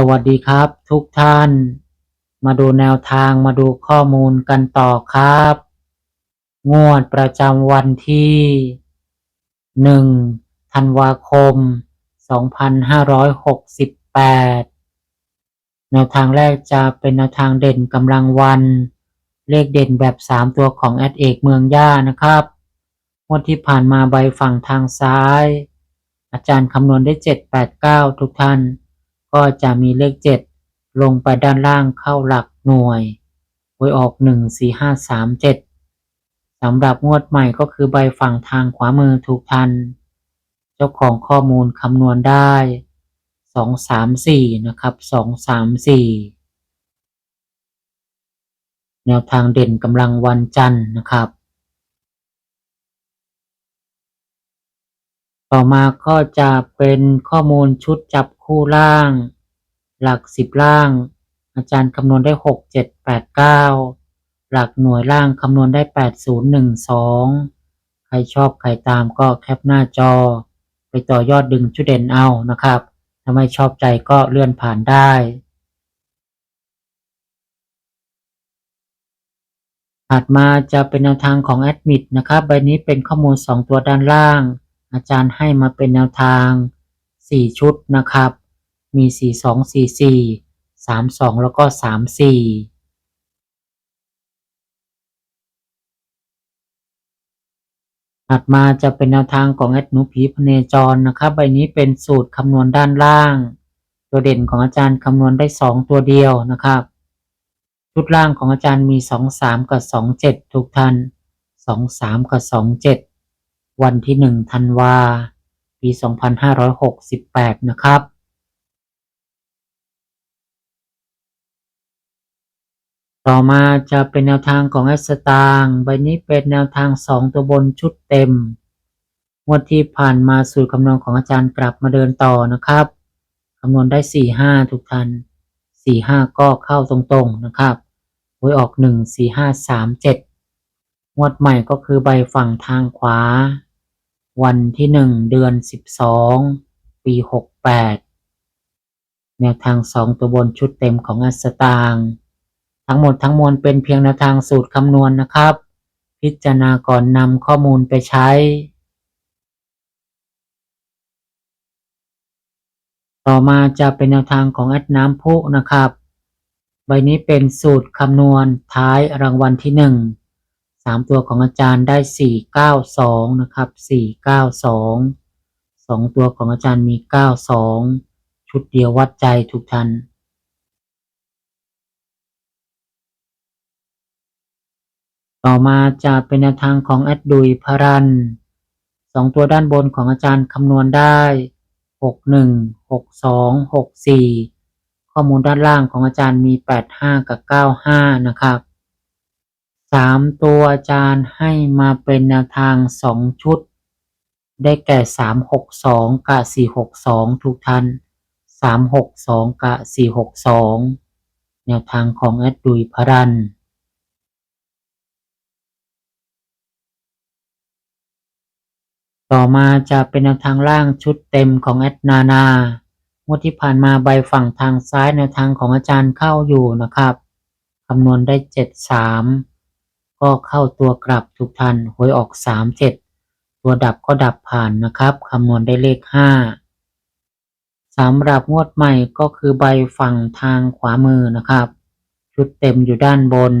สวัสดีครับทุกท่าน มาดูแนวทางมาดูข้อมูลกันต่อครับ งวดประจำวันที่หนึ่งธันวาคม 2568 แนวทางแรกจะเป็นแนวทางเด่นกำลังวัน เลขเด่นแบบ 3 ตัวของแอดเอกเมืองย่านะครับงวดที่ผ่านมาใบฝั่งทางซ้าย อาจารย์คำนวณได้ 789 ทุกท่าน ก็จะมีเลข 7 ลงไปด้านล่างเข้าหลักหน่วยหวยออก 14537สำหรับงวดใหม่ก็คือใบฝั่งทางขวามือทุกท่านเจ้าของข้อมูลคำนวณได้ 234 นะครับ 234 แนวทางเด่นกำลังวันจันทร์นะครับต่อมาก็จะเป็นข้อมูลชุดจับ คู่ล่าง หลักสิบล่าง อาจารย์คำนวณได้หกเจ็ดแปดเก้าหลักหน่วยล่างคำนวณได้แปดศูนย์หนึ่งสองใครชอบใครตามก็แคปหน้าจอ ไปต่อยอดดึงชุดเด่นเอานะครับถ้าไม่ชอบใจก็เลื่อนผ่านได้ถัดมาจะเป็นแนวทางของแอดมิดนะครับ ใบนี้เป็นข้อมูล 2 ตัวด้านล่าง อาจารย์ให้มาเป็นแนวทาง 4 ชุดนะครับ มี 4 2 4 4 3 2 แล้วก็ 3 4ถัดมาจะเป็นแนวทางของแอดนูผีพเนจรนะครับ ใบนี้เป็นสูตรคำนวณด้านล่าง ตัวเด่นของอาจารย์คำนวณได้ 2 ตัวเดียวนะครับ ชุดล่างของอาจารย์มี 2 3 กับ 2 7 ทุกท่าน2 3 กับ 2 7 วันที่ 1 ธันวา ปี 2568 นะครับ ต่อมาจะเป็นแนวทางของแอสตางใบนี้เป็นแนวทาง 2 ตัวบนชุดเต็มงวดที่ผ่านมาสูตรคำนวณของอาจารย์กลับมาเดินต่อนะครับคำนวณได้ 4 5 ทุกท่าน4 5 ก็เข้าตรงๆนะครับหวยออก 1 4 5 3 7งวดใหม่ก็คือใบฝั่งทางขวา วันที่ 1 เดือน 12 ปี 68 แนวทาง 2 ตัวบนชุดเต็มของอัสตางค์ ทั้งหมดทั้งมวลเป็นเพียงแนวทางสูตรคำนวณนะครับ พิจารณาก่อนนำข้อมูลไปใช้ต่อมาจะเป็นแนวทางของแอดน้ำพุนะครับ ใบนี้เป็นสูตรคำนวณท้ายรางวัลที่หนึ่งสามตัวของอาจารย์ได้สี่เก้าสองนะครับสี่เก้าสองสองตัวของอาจารย์มีเก้าสองชุดเดียววัดใจทุกท่าน ต่อมาจะเป็นแนวทางของแอดดุยพรันสองตัวด้านบนของอาจารย์คำนวณได้หกหนึ่งหกสองหกสี่ข้อมูลด้านล่างของอาจารย์มีแปดห้ากับเก้าห้านะครับสามตัวอาจารย์ให้มาเป็นแนวทางสองชุด ได้แก่สามหกสองกับสี่หกสองทุกท่านสามหกสองกับสี่หกสองแนวทางของแอดดุยพรัน ต่อมาจะเป็นแนวทางล่างชุดเต็มของแอดนานางวดที่ผ่านมาใบฝั่งทางซ้ายแนวทางของอาจารย์เข้าอยู่นะครับคำนวณได้เจ็ดสามก็เข้าตัวกลับทุกท่านหวยออกสามเจ็ดตัวดับก็ดับผ่านนะครับคำนวณได้เลขห้าสำหรับงวดใหม่ก็คือใบฝั่งทางขวามือนะครับ ชุดเต็มอยู่ด้านบน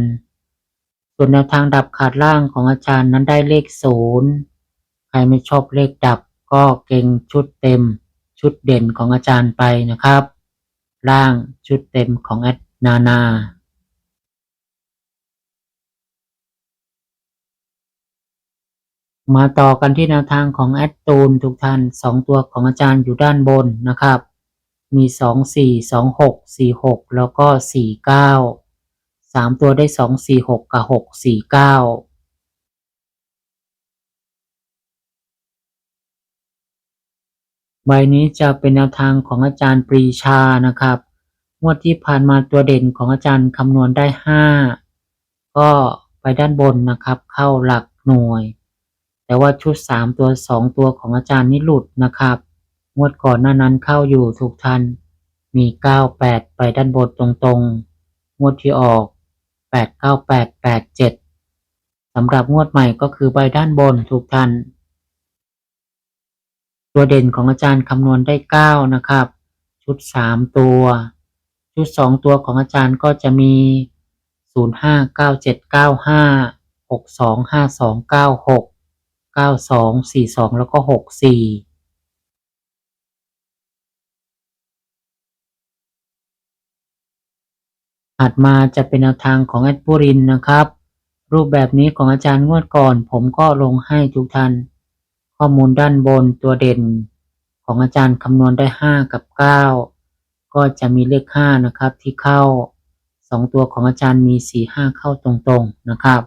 ส่วนแนวทางดับขาดล่างของอาจารย์นั้นได้เลขศูนย์ ใครไม่ชอบเลขดับก็เก่งชุดเต็มชุดเด่นของอาจารย์ไปนะครับ ร่างชุดเต็มของแอดนานามาต่อกันที่แนวทางของแอดตูนทุกท่าน2 ตัวของอาจารย์อยู่ด้านบนนะครับ มี 2 4 2 6 4 6 แล้วก็ 4 9 3 ตัวได้ 2 4 6 กับ 6 4 9 ใบนี้จะเป็นแนวทางของอาจารย์ปรีชานะครับงวดที่ผ่านมาตัวเด่นของอาจารย์คำนวณได้ห้าก็ไปด้านบนนะครับ เข้าหลักหน่วย แต่ว่าชุดสามตัวสองตัวของอาจารย์นี่หลุดนะครับ งวดก่อนหน้านั้นเข้าอยู่ถูกทัน มีเก้าแปดไปด้านบนตรงๆ งวดที่ออกแปดเก้าแปดแปดเจ็ดสำหรับงวดใหม่ก็คือใบด้านบนถูกทัน ตัวเด่นของอาจารย์คำนวณได้เก้านะครับ ชุดสามตัว ชุดสองตัวของอาจารย์ก็จะมีศูนย์ห้าเก้าเจ็ดเก้าห้าหกสองห้าสองเก้าหกเก้าสองสี่สองแล้วก็หกสี่ถัดมาจะเป็นแนวทางของแอดปูรินนะครับ รูปแบบนี้ของอาจารย์งวดก่อน ผมก็ลงให้ทุกท่าน ข้อมูลด้านบนตัวเด่นของอาจารย์คำนวณได้ห้ากับเก้าก็จะมีเลขห้านะครับที่เข้าสองตัวของอาจารย์มีสี่ห้าเข้าตรงๆนะครับ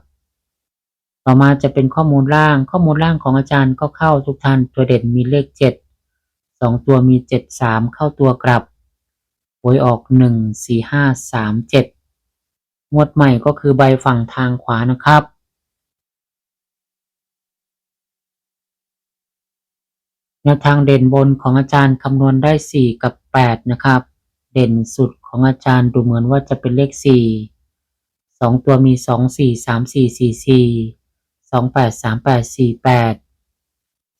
ต่อมาจะเป็นข้อมูลล่างข้อมูลล่างของอาจารย์ก็เข้าทุกท่านตัวเด่นมีเลขเจ็ดสองตัวมีเจ็ดสามเข้าตัวกลับหวยออกหนึ่งสี่ห้าสามเจ็ดงวดใหม่ก็คือใบฝั่งทางขวานะครับ แนวทางเด่นบนของอาจารย์คำนวณได้สี่กับแปดนะครับ เด่นสุดของอาจารย์ดูเหมือนว่าจะเป็นเลขสี่สองตัวมีสองสี่สามสี่สี่สี่สองแปดสามแปดสี่แปด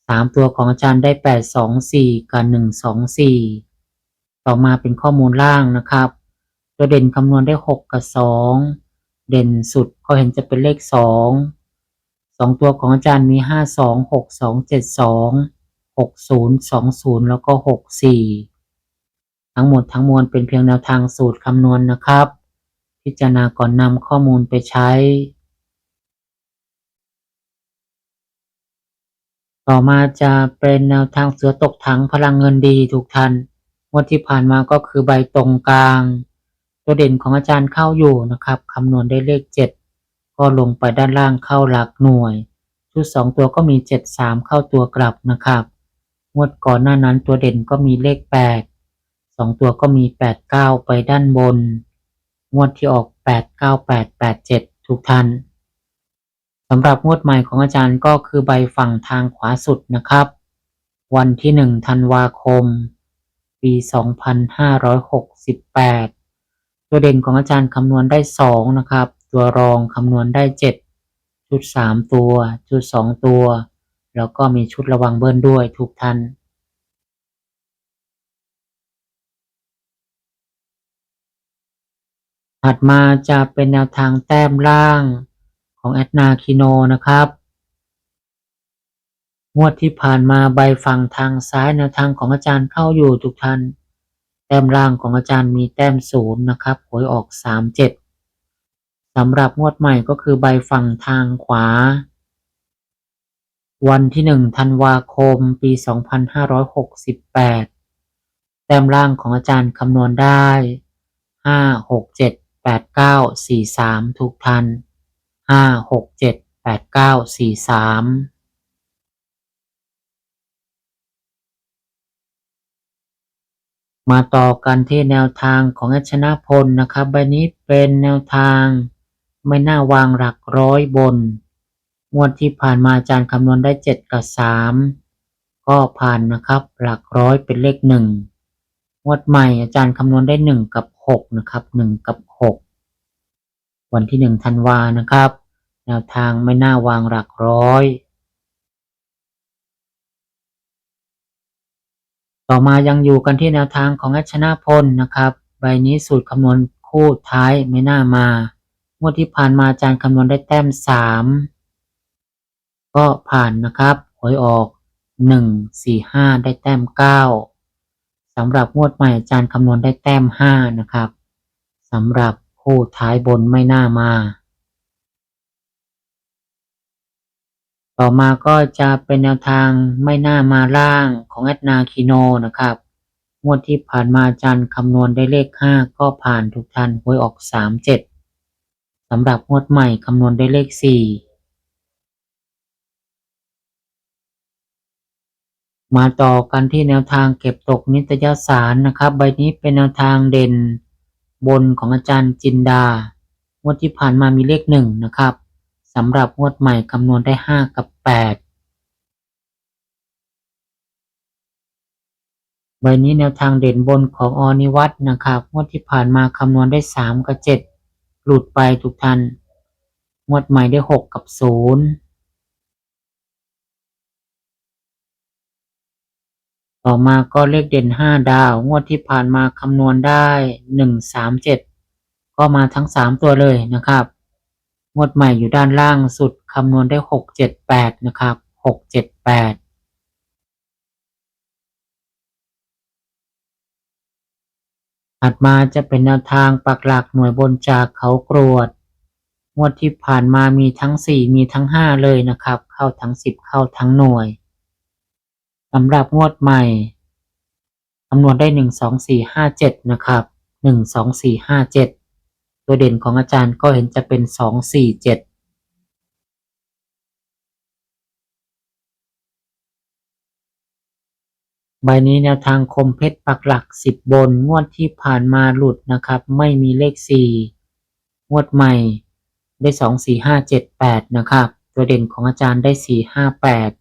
สามตัวของอาจารย์ได้แปดสองสี่กับหนึ่งสองสี่ต่อมาเป็นข้อมูลล่างนะครับ ตัวเด่นคำนวณได้หกกับสองเด่นสุดก็เห็นจะเป็นเลขสองสองตัวของอาจารย์มีห้าสองห กสองเจ็ดสองหกศูนย์สองศูนย์แล้วก็หกสี่ทั้งหมดทั้งมวลเป็นเพียงแนวทางสูตรคำนวณนนะครับ พิจารณาก่อนนำข้อมูลไปใช้ ต่อมาจะเป็นแนวทางเสือตกถังพลังเงินดีทุกท่านงวดที่ผ่านมาก็คือใบตรงกลาง ตัวเด่นของอาจารย์เข้าอยู่นะครับคำนวณได้เลขเจ็ดก็ลงไปด้านล่างเข้าหลักหน่วย ชุดสองตัวก็มีเจ็ดสามเข้าตัวกลับนะครับ งวดก่อนหน้านั้นตัวเด่นก็มีเลขแปดสองตัวก็มีแปดเก้าไปด้านบน งวดที่ออกแปดเก้าแปดแปดเจ็ดทุกท่านสำหรับงวดใหม่ของอาจารย์ก็คือใบฝั่งทางขวาสุดนะครับ วันที่หนึ่งธันวาคม ปี2568ตัวเด่นของอาจารย์คำนวณได้2นะครับ ตัวรองคำนวณได้7ชุด3ตัวชุด2ตัว แล้วก็มีชุดระวังเบิ้ลด้วยทุกท่านถัดมาจะเป็นแนวทางแต้มล่างของแอดนาคิโนนะครับ งวดที่ผ่านมาใบฝั่งทางซ้ายแนวทางของอาจารย์เข้าอยู่ทุกท่าน แต้มล่างของอาจารย์มีแต้มศูนย์นะครับหวยออกสามเจ็ดสำหรับงวดใหม่ก็คือใบฝั่งทางขวา วันที่หนึ่งธันวาคม ปีสองพันห้าร้อยหกสิบแปดแต้มล่างของอาจารย์คำนวณได้ห้าหกเจ็ดแปดเก้าสี่สามทุกท่านห้าหกเจ็ดแปดเก้าสี่สามมาต่อกันที่แนวทางของอัชนะพลนะครับใบนี้เป็นแนวทางไม่น่าวางหลักร้อยบน งวดที่ผ่านมาอาจารย์คำนวณได้เจ็ดกับสามก็ผ่านนะครับ หลักร้อยเป็นเลขหนึ่งงวดใหม่อาจารย์คำนวณได้หนึ่งกับหกนะครับหนึ่งกับหกวันที่หนึ่งธันวานะครับ แนวทางไม่น่าวางหลักร้อย ต่อมายังอยู่กันที่แนวทางของอัชนะพลนะครับ ใบนี้สูตรคำนวณคู่ท้ายไม่น่ามางวดที่ผ่านมาอาจารย์คำนวณได้แต้มสาม ก็ผ่านนะครับหวยออกหนึ่งสี่ห้าได้แต้มเก้าสำหรับงวดใหม่อาจารย์คำนวณได้แต้มห้านะครับสำหรับคู่ท้ายบนไม่น่ามา ต่อมาก็จะเป็นแนวทางไม่น่ามาล่างของแอดนาคิโนนะครับ งวดที่ผ่านมาอาจันคำนวณได้เลข 5 ก็ผ่านทุกท่านหวยออก 37สำหรับงวดใหม่คำนวณได้เลข 4 มาต่อกันที่แนวทางเก็บตกนิตยสารนะครับ ใบนี้เป็นแนวทางเด่นบนของอาจารย์จินดางวดที่ผ่านมามีเลข1นะครับสำหรับงวดใหม่คำนวณได้ 5 กับ 8 ใบนี้แนวทางเด่นบนของอนิวัตนะครับงวดที่ผ่านมาคำนวณได้ 3 กับ 7 หลุดไปทุกท่านงวดใหม่ได้ 6 กับ 0 ต่อมาก็เลขเด่น5ดาว งวดที่ผ่านมาคำนวณได้1 3 7ก็มาทั้ง3ตัวเลยนะครับ งวดใหม่อยู่ด้านล่างสุดคำนวณได้6 7 8นะครับ6 7 8ถัดมาจะเป็นแนวทางปักหลักหน่วยบนจากเขากรวด งวดที่ผ่านมามีทั้ง4มีทั้ง5เลยนะครับ เข้าทั้ง10เข้าทั้งหน่วย สำหรับงวดใหม่คำนวณได้1 2 4 5 7นะครับ1 2 4 5 7ตัวเด่นของอาจารย์ก็เห็นจะเป็น2 4 7ใบนี้แนวทางคมเพชรปักหลัก10บบนงวดที่ผ่านมาหลุดนะครับ ไม่มีเลข4งวดใหม่ได้2 4 5 7 8นะครับ ตัวเด่นของอาจารย์ได้4 5 8